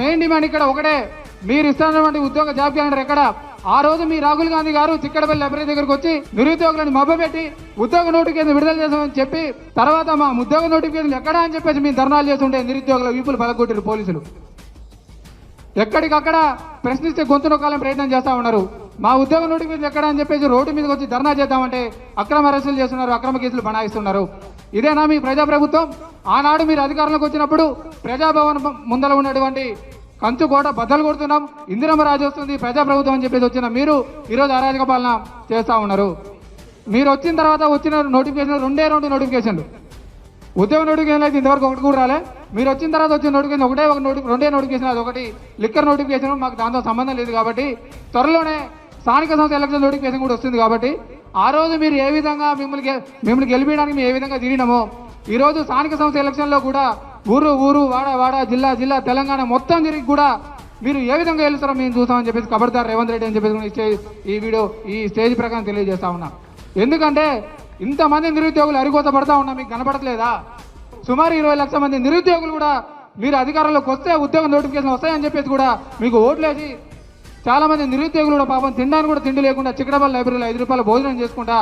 Main demand ఇక్కడ ఒకటే. మీరు ఇస్తున్నటువంటి ఉద్యోగ జాబ్ క్యాలెండర్ ఎక్కడ? ఆ రోజు మీ రాహుల్ గాంధీ గారు చిక్కడపల్లి లైబ్రరీ దగ్గరకు వచ్చి నిరుద్యోగులను మభ్యపెట్టి ఉద్యోగ నోటిఫికేషన్ విడుదల చేసామని చెప్పి తర్వాత మా ఉద్యోగ నోటిఫికేషన్ ఎక్కడా అని చెప్పేసి మేము ధర్నాలు చేస్తుంటే నిరుద్యోగుల వీపులు పలగొట్టారు పోలీసులు. ఎక్కడికక్కడ ప్రశ్నిస్తే గొంతు నొక్కాలని ప్రయత్నం చేస్తా ఉన్నారు. మా ఉద్యోగ నోటిఫికేషన్ ఎక్కడ అని చెప్పేసి రోడ్డు మీదకి వచ్చి ధర్నా చేద్దామంటే అక్రమ అరెస్టులు చేస్తున్నారు అక్రమ కేసులు బనాయిస్తున్నారు. ఇదేనా మీ ప్రజాప్రభుత్వం? ఆనాడు మీరు అధికారంలోకి వచ్చినప్పుడు ప్రజాభవన్ ముందర ఉన్నటువంటి కంచు కోట బద్దలు కొడుతున్నాం ఇందిరమ్మ రాజు వస్తుంది ప్రజాప్రభుత్వం అని చెప్పేసి వచ్చిన మీరు ఈరోజు అరాజక పాలన చేస్తూ ఉన్నారు. మీరు వచ్చిన తర్వాత వచ్చిన నోటిఫికేషన్ రెండే రెండు నోటిఫికేషన్లు. ఉద్యోగ నోటిఫికేషన్ అయితే ఇంతవరకు ఒకటి కూడా రాలే. మీరు వచ్చిన తర్వాత వచ్చిన నోటిఫికేషన్ ఒకటే ఒక నోటి రెండే నోటిఫికేషన్ అది ఒకటి లిక్కర్ నోటిఫికేషన్ మాకు దాంతో సంబంధం లేదు కాబట్టి త్వరలోనే స్థానిక సంస్థ ఎలక్షన్ నోటిఫికేషన్ కూడా వస్తుంది కాబట్టి ఆ రోజు మీరు ఏ విధంగా మిమ్మల్ని మిమ్మల్ని గెలిపించడానికి మేము ఏ విధంగా తిరిగినామో ఈ రోజు స్థానిక సంస్థ ఎలక్షన్లో కూడా ఊరు ఊరు వాడ వాడ జిల్లా జిల్లా తెలంగాణ మొత్తం తిరిగి కూడా మీరు ఏ విధంగా గెలుస్తారో మేము చూస్తామని చెప్పేసి కబర్దార్ రేవంత్ రెడ్డి అని చెప్పేసి ఈ ఈ వీడియో ఈ స్టేజ్ ప్రకారం తెలియజేస్తా ఉన్నా. ఎందుకంటే ఇంతమంది నిరుద్యోగులు అరికోత పడతా ఉన్నా మీకు కనపడట్లేదా? సుమారు ఇరవై లక్షల మంది నిరుద్యోగులు కూడా మీరు అధికారంలోకి వస్తే ఉద్యోగ నోటిఫికేషన్ వస్తాయని చెప్పేసి కూడా మీకు ఓట్లేసి చాలా మంది నిరుద్యోగులు కూడా పాపం తినడానికి కూడా తిండి లేకుండా చిక్కడపల్లి లైబ్రరీలో ఐదు రూపాయల భోజనం చేసుకుంటా